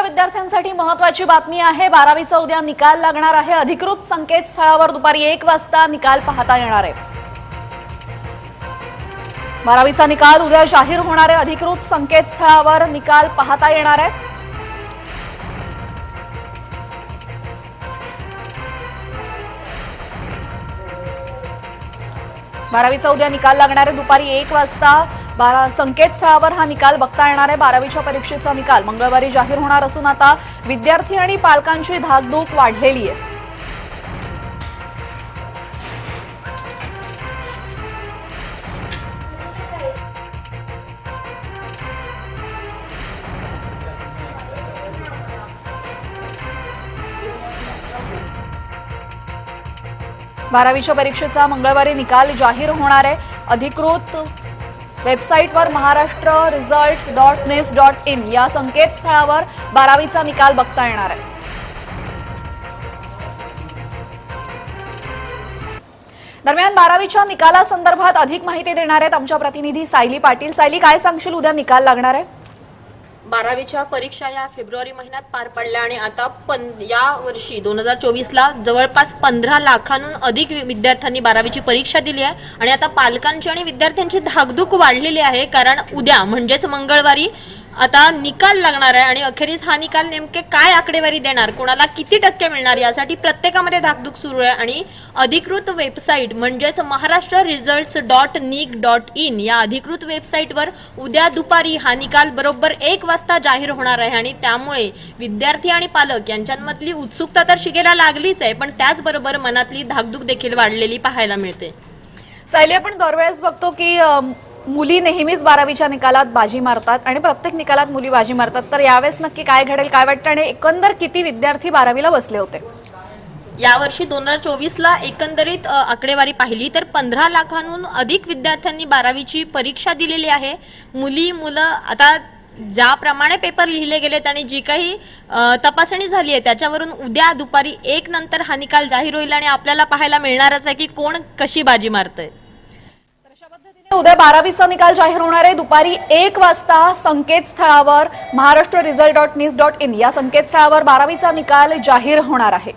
विद्यार्थ्यांसाठी महत्वाची बातमी आहे. बारावीचा उद्या निकाल लागणार आहे. अधिकृत संकेतस्थळावर दुपारी एक वाजता निकाल पाहता येणार आहे. बारावीचा निकाल उद्या जाहीर होणार आहे. अधिकृत संकेतस्थळावर निकाल पाहता येणार आहे. बारावीचा उद्या निकाल लागणार आहे. दुपारी एक वाजता बारा संकेतस्थळावर हा निकाल बघता येणार आहे. बारावीच्या परीक्षेचा निकाल मंगळवारी जाहीर होणार असून आता विद्यार्थी आणि पालकांची धाकधूक वाढलेली आहे. बारावीच्या परीक्षेचा मंगळवारी निकाल जाहीर होणार आहे. अधिकृत वेबसाईटवर Maharashtra result dot nic dot in या संकेतस्थळावर बारावीचा निकाल बघता येणार आहे. दरम्यान बारावीच्या निकालासंदर्भात अधिक माहिती देणार आहेत आमच्या प्रतिनिधी सायली पाटील. सायली काय सांगशील? उद्या निकाल लागणार आहे? बारावीच्या परीक्षा या फेब्रुवारी महिन्यात पार पडल्या आणि आता पन या वर्षी दोन हजार चोवीसला जवळपास पंधरा लाखांहून अधिक विद्यार्थ्यांनी बारावीची परीक्षा दिली आहे. आणि आता पालकांची आणि विद्यार्थ्यांची धाकधूक वाढलेली आहे कारण उद्या म्हणजेच मंगळवारी आता निकाल लागणार आहे आणि अखेरीस हा निकाल नेमके काय आकडेवारी देणार? कोणाला किती टक्के मिळणार? यासाठी प्रत्येकामध्ये धाकधूक सुरू आहे आणि अधिकृत वेबसाईट म्हणजेच Maharashtra results dot nic dot in या अधिकृत वेबसाईटवर उद्या दुपारी हा निकाल बरोबर एक वाजता जाहीर होणार आहे आणि त्यामुळे विद्यार्थी आणि पालक यांच्यामधली उत्सुकता तर शिगेला लागलीच आहे पण त्याचबरोबर मनातली धाकधूक देखील वाढलेली पाहायला मिळते. सायली आपण दरवेळेस बघतो की मुली नेहमीच बारावीच्या निकालात बाजी मारतात आणि प्रत्येक निकालात मुली बाजी मारतात. तर यावेळेस नक्की काय घडेल काय वाटतं आणि एकंदर किती विद्यार्थी बारावीला बसले होते? यावर्षी दोन हजार चोवीसला एकंदरीत आकडेवारी पाहिली तर पंधरा लाखांहून अधिक विद्यार्थ्यांनी बारावीची परीक्षा दिलेली आहे. मुली मुलं आता ज्याप्रमाणे पेपर लिहिले गेलेत आणि जी काही तपासणी झाली आहे त्याच्यावरून उद्या दुपारी एक नंतर हा निकाल जाहीर होईल आणि आपल्याला पाहायला मिळणारच आहे की कोण कशी बाजी मारतंय. उद्या बारावीचा निकाल जाहीर होणार आहे. दुपारी एक वाजता संकेतस्थळावर Maharashtra result dot nic dot in या संकेतस्थळावर बारावीचा निकाल जाहीर होणार आहे.